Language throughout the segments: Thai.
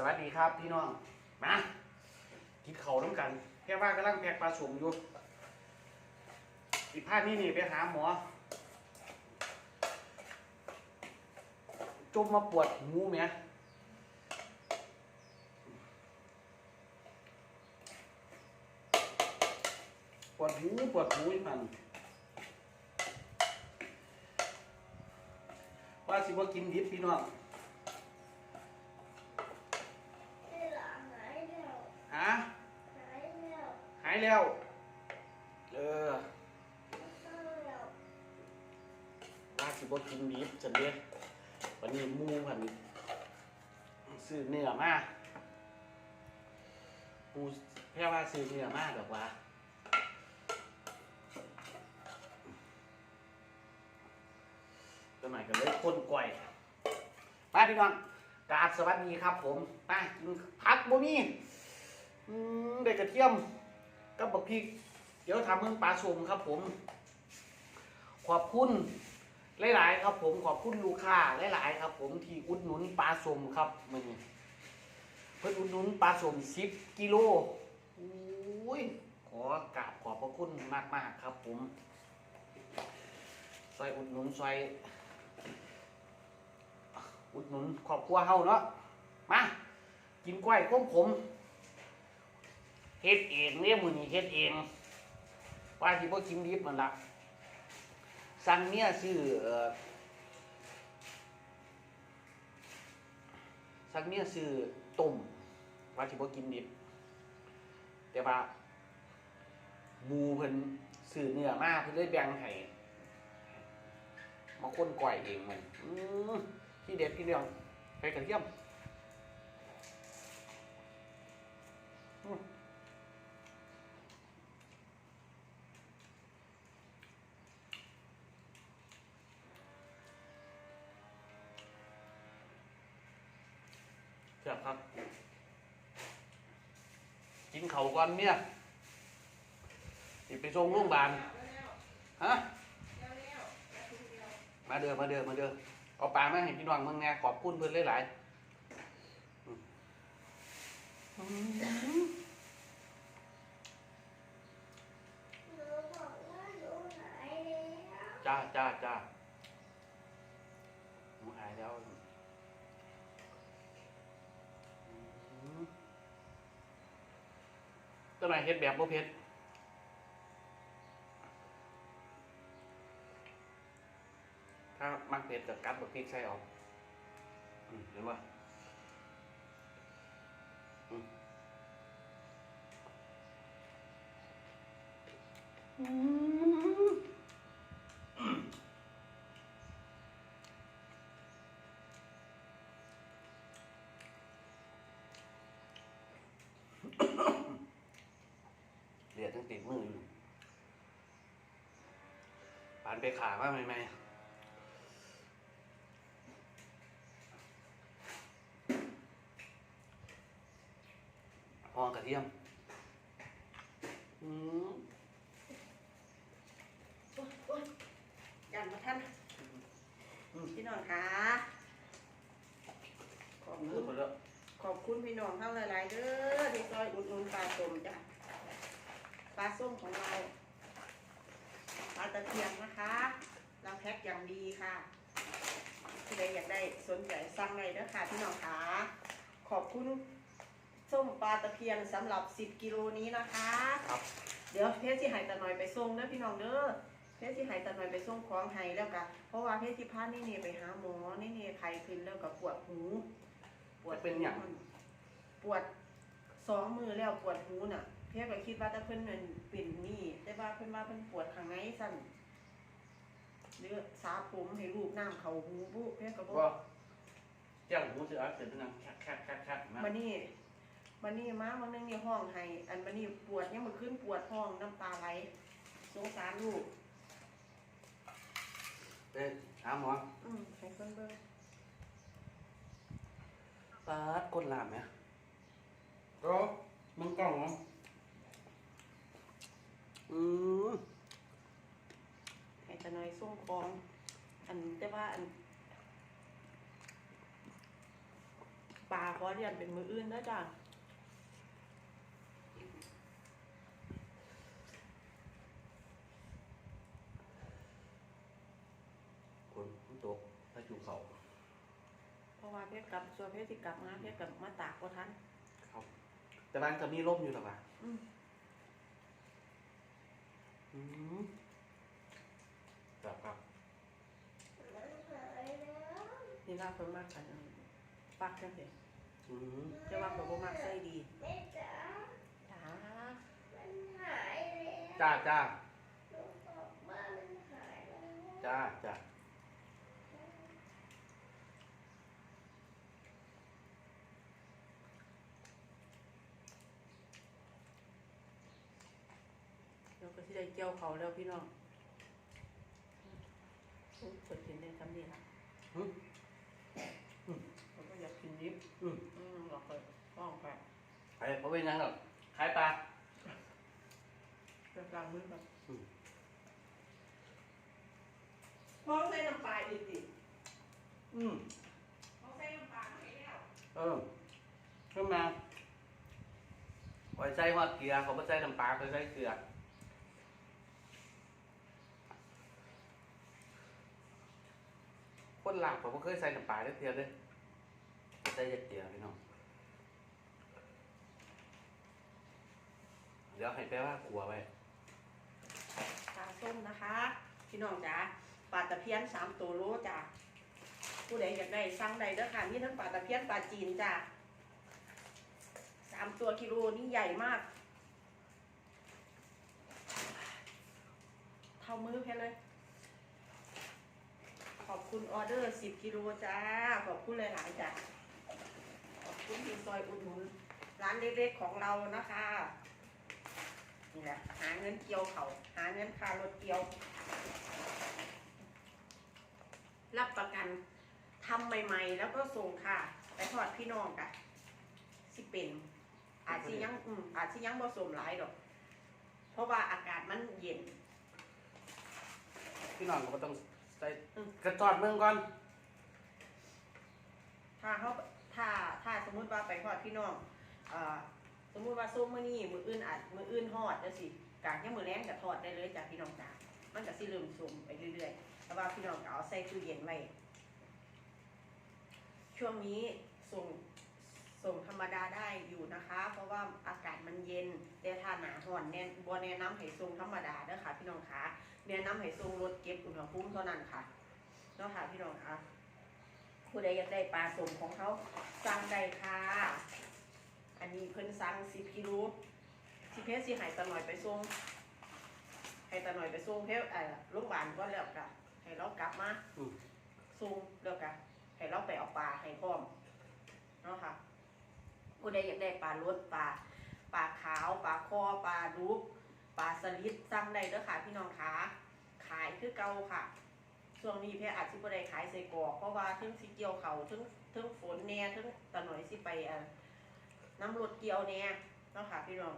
สวัสดีครับพี่น้อง มากินเขาน้ำกันแค่ว่ากำลังแพกปลาสมอยู่อีกภาคนี้นี่ไปหาหมอจมมาปวดหูไหมปวดหูปวดหูอีกมันว่าสิว่ากินดิบพี่น้อง ฮะ หาย แล้ว เออว่าสิบ่กินบีฟจันเด้วันนี้มูผันซื้อเนื้อมาปูแค่ว่าซื้อเนื้อมาแบบว่าสมัยกันเลยคนก่อยไปพี่น้องกราบสวัสดีครับผมไปกินผักบ่มีอืมเด็กกระเทียม กับบักพริกเดี๋ยวทำเมืองปลาสมครับผม ขอบคุณหลายๆครับ ผมขอบคุณลูกค้าหลายๆครับ ผมที่อุดหนุนปลาสมครับมันเพิ่นอุดหนุนปลาสมสิบกิโลอุ้ยขอกราบขอบพระคุณมากๆครับ ผมซอยอุดหนุนซอยอุดหนุนครอบครัวเฮาเนาะมากินกล้วยของผม เฮ็ดเองเนี่ยมือนี้เฮ็ดเองว่าที่พ่กินดิบมันละสั่งเนี่ยซื้อเอ่อสั่งเนี่ยซื้อต้มว่าที่พ่กินดิบ แต่ว่าหมูเพิ่นซื้อเนื้อมาเพิ่นเลยแบ่งให้มาค้นก่อยเองมันที่เด็ดที่เดียวไปกระเทียม ครับครับกินเขาวก่อนเนี่ยสิไปส่งโรงพยาบาลฮะมาเด้อมาเด้อมาเด้อเอาปลามาให้พี่น้องมึงแน่ขอบคุณเพื่อนหลายๆอืมอืมจ้าจ้าจ้าหนูหายแล้วอืม ต้นไม้เฮ็ดแบบบ่เผ็ดถ้ามักเผ็ดจะกัดบะพริกใส่ออกเห็นป่ะอืมอืม ยดตั้งติดมืออยู่ปานไปขาว่าไหมไหมหอมกระเทียม อืมยันมาท่านอืมพี่น้องคะขอบมืคุอณ หมดแล้ว ขอบคุณพี่น้องทั้งหลายๆเด้อที่ซอยอุดหนุนปลาส้มจ้ะ ปลาส้มของเราปลาตะเพียนนะคะ เราแพ็คอย่างดีค่ะที่ใดอยากได้สนใจสั่งเลยเด้อค่ะพี่น้องคะขอบคุณส้มปลาตะเพียนสำหรับ 10 กิโลนี้นะคะ ครับเดี๋ยวเพชรสิใหายตะหน่อยไปส่งเด้อพี่น้องเด้อเพชรสิใหายตะหน่อยไปส่งของไห้แล้วก็เพราะว่าเพชรสิพานี่นี่ไปหาหมอนี่นี่ไข้ขึ้นแล้วก็ปวดหูปวดเป็นหยัง ปวดสองมือแล้วปวดหูน่ะ เพชรก็คิดว่าถ้าเพิ่นเป็นเป็นนี่ แต่ว่าเพิ่นว่าเพิ่นปวดข้างในสั่นหรือสาผมให้ลูกน้ำเขาหูบุเพชรก็บก็อกเจ้าหูเสือเสร็จแล้วนะแคกแคกแคกแคกมามานี่มานี่มาวันนึงนี่ห้องให้อันมานี่ปวดยังมันขึ้นปวดห้องน้ำตาไหลสงสารลูกไปหาหมออืมให้เพิ่นเบิ่งปาดก้นลามไหมก็มึงกล้องเหรออืม ให้ตะน้อย ส่งของ อันแต่ว่าอันปลาขอเรียนเป็นมืออื่นนะจ้ะคนผู้ตกถ้าอยู่เขาเพราะว่าเพชรกลับส่วนเพชรที่กลับมาเพชรกลับมาตากก็ทันครับ แต่บ้านจะมีร่มอยู่หรอปะอืมอืม ครับครับนี่ล่าคนมากกันปักจังเลยอืมจะว่าแบบว่ามากใส่ดีแม่จ๋าจ้ามันหายแล้วจ้าจ้าหนูบอกว่ามันหายแล้วจ้าจ้าเดี๋ยวก็ที่ได้เกี่ยวเขาแล้วพี่น้องอืม เปิดกินได้ทำนี่ละอืมผมก็อยากกินนิบอืมอืมหลอกไปป้องไปไปเพราะเป็นยังหรอกขายปลาเรื่องกลางมือแบบอืมมองใส่น้ำปลาอีกดิอืมมองใส่น้ำปลาไม่แล้วเออขึ้นมาไว้ใส่หอดเกลือเขาไม่ใส่น้ำปลาเขาใส่เกลือ คนหลักผมก็เคยใส่น้ำปลาได้เทียมเลยใส่เกลือพี่น้องเดี๋ยวให้แปลว่ากลัวไว้ปลาส้มนะคะ พี่น้องจ๋าปลาตะเพียนสามตัวโลจ้ะผู้ใดอยากได้สั่งใดเด้อค่ะนี่ทั้งปลาตะเพียนปลาจีนจ้ะสามตัวกิโลนี่ใหญ่มาก เท่ามือแค่เลย ขอบ คุณออเดอร์สิบกิโลจ้า ขอบคุณหลายๆจ้ะขอบคุณที่ซอยอุดหนุนร้านเล็กๆของเรานะคะ นี่แหละหาเงินเกี่ยวเขาหาเงินค่ารถเกี่ยว รับประกันทำใหม่ๆ แล้วก็ส่งค่ะ ไปทอดพี่น้องกะสิเป็น อาจสิยังอืมอาจสิยังผสมหลายดอก เพราะว่าอากาศมันเย็น พี่น้องก็ต้อง ใส่กระจอดเมืองก่อน ถ้าเขาถ้าถ้าสมมุติว่าไปทอดพี่น้องเอ่อสมมุติว่าส้มมื้อนี้มื้ออื่นอาจมื้ออื่นทอดจังซี่กางยังมื้อแรงก็ทอดได้เลยจ้ะพี่น้องจ้ะมันก็สิเริ่มส้มไปเรื่อยๆแต่ว่าพี่น้องก็เอาใส่ตู้เย็นไว้ช่วงนี้ส่งส่งธรรมดาได้อยู่นะคะ เพราะว่าอากาศมันเย็นแต่ถ้า หนาร้อนแน่บ่แนะนำให้ส่งธรรมดาเด้อค่ะ พี่น้องคะแนะนำให้ส่งรถเก็บอุณหภูมิเท่านั้นค่ะเนาะค่ะพี่น้องคะผู้ใดอยากได้ปลาสมของเขาสั่งได้ค่ะ อันนี้เพิ่นสั่ง10กิโลสิเพชรสิใหายตาหน่อยไปส่งให้ตาหน่อยไปส่งเพชรเอ่อโรงพยาบาลก็แล้วกะให้เรากลับมาอืมส่งแล้วกะให้เราไปเอาปลาให้พร้อมเนาะค่ะผู้ใดอยากได้ปลารสปลา ปลาขาวปลาคอปลาดุกปลาสลิดสั่งได้เด้อค่ะพี่น้องคะขายคือเก่าค่ะช่วงนี้เพชรอาจสิบ่ได้ขายใส่กรอกเพราะว่าเทั้งสิเกี่ยวเขาวเทั้งเทั้งฝนแน่เทั้งตาหน่อยสิไปเอ่อน้ำรดเกียวเนี่ยเนาะค่ะพี่น้อง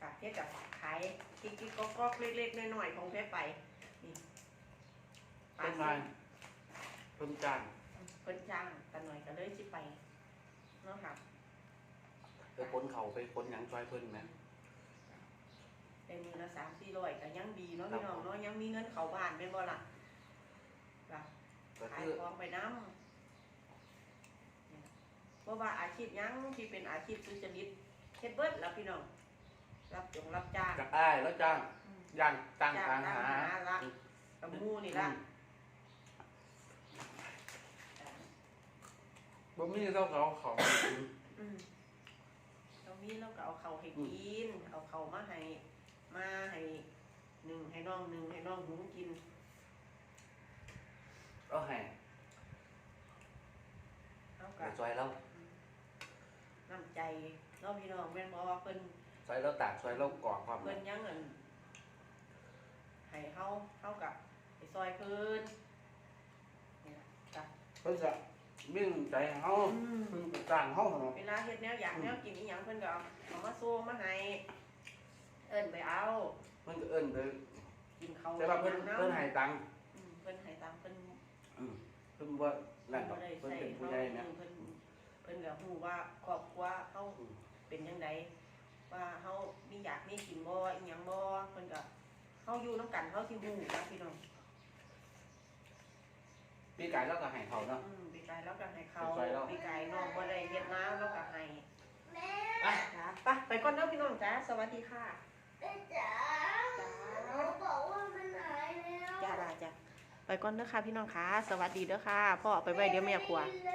ค่ะเพชรกับขายกิ๊กกิ๊กก๊อกก๊อกเล็กๆน้อยๆของเพชรไปนี่ปลาเป็นส้ไงมเพิ่นจานเพิ่นจ้างกันหน่อยก็เลยสิไปเนาะค่ะไป คนเขาไปคนหยังช่วยเพิ่นไหมเป็นมือละสามสี่ร้อยก็ยังดีเนาะพี่น้องเนาะยังมีเงินเข้าบ้านเป็นบ่ล่ะค่ะก็ขายคือของไปน้ำเพราะว่าอาชีพหยังที่เป็นอาชีพสุจริตเฮ็ดเบิดแล้วพี่น้อง รับจงรับจ้างจากอ้ายแล้วจ้างอืม ย่างตั้งจ้างทางตามหาหาละ กับหมูนี่ละบ่มีเจ้าเขาเขาอืม ตรงนี้เราก็เอาเขาให้กิน เอาเขามาให้มาให้หนึ่งให้น้องหนึ่งให้น้องหุงกินก็ให้เอาไปกับช่วยแล้วน้ำใจเน้องพี่น้องแม่นบอกว่าเพิ่นช่วยแล้วตากช่วยแล้วกรอกความเพิ่นยังเงินให้เฮาเฮากับไปซอยเพิ่นนี่ล่ะจ้ะเพิ่นจะ มีน้ำใจให้เฮาอืม เพิ่นก็จ้างเฮาเนาะเวลาเฮ็ดแนวอยากแนวกินอีหยังเพิ่นก็เอาเอามาโซ่มาให้เอิ้นไปเอาเพิ่นก็เอิ้นไปกินเขาวแต่ว่าเพิ่นกิหยังเพิ่นให้ตังค์อืมเพิ่นให้ตามเพิ่นอืมเพิ่นบ่นั่นดอกบ่ได้เพิ่นใส่เป็นผู้เขาใหญ่นะ เพิ่นเพิ่นก็ฮู้ว่าครอบครัวเฮาเป็นจังไดว่าเฮามีอยากมีกินบ่อีหยังบ่เพิ่นก็เฮาอยู่นํกันเฮาสิฮู้นะพี่น้อง ปีกายแล้วก็ให้เขาเนาะ อืม ปีกายแล้วก็ให้เขาปีกายแล้วปีกายน้องบ่ได้เฮ็ดนาแล้วก็ให้แม่ไปจ้าไปไปก่อนเด้อพี่น้องจ้าสวัสดีค่ะแม่จ๋าจ้าเขาบอกว่ามันหายแล้วจ้าได้จ้าไปก่อนเด้อค่ะพี่น้องค่ะ สวัสดีเด้อค่ะพ่อเอาไปไว้เดี๋ยวแม่ครัวไม่ได้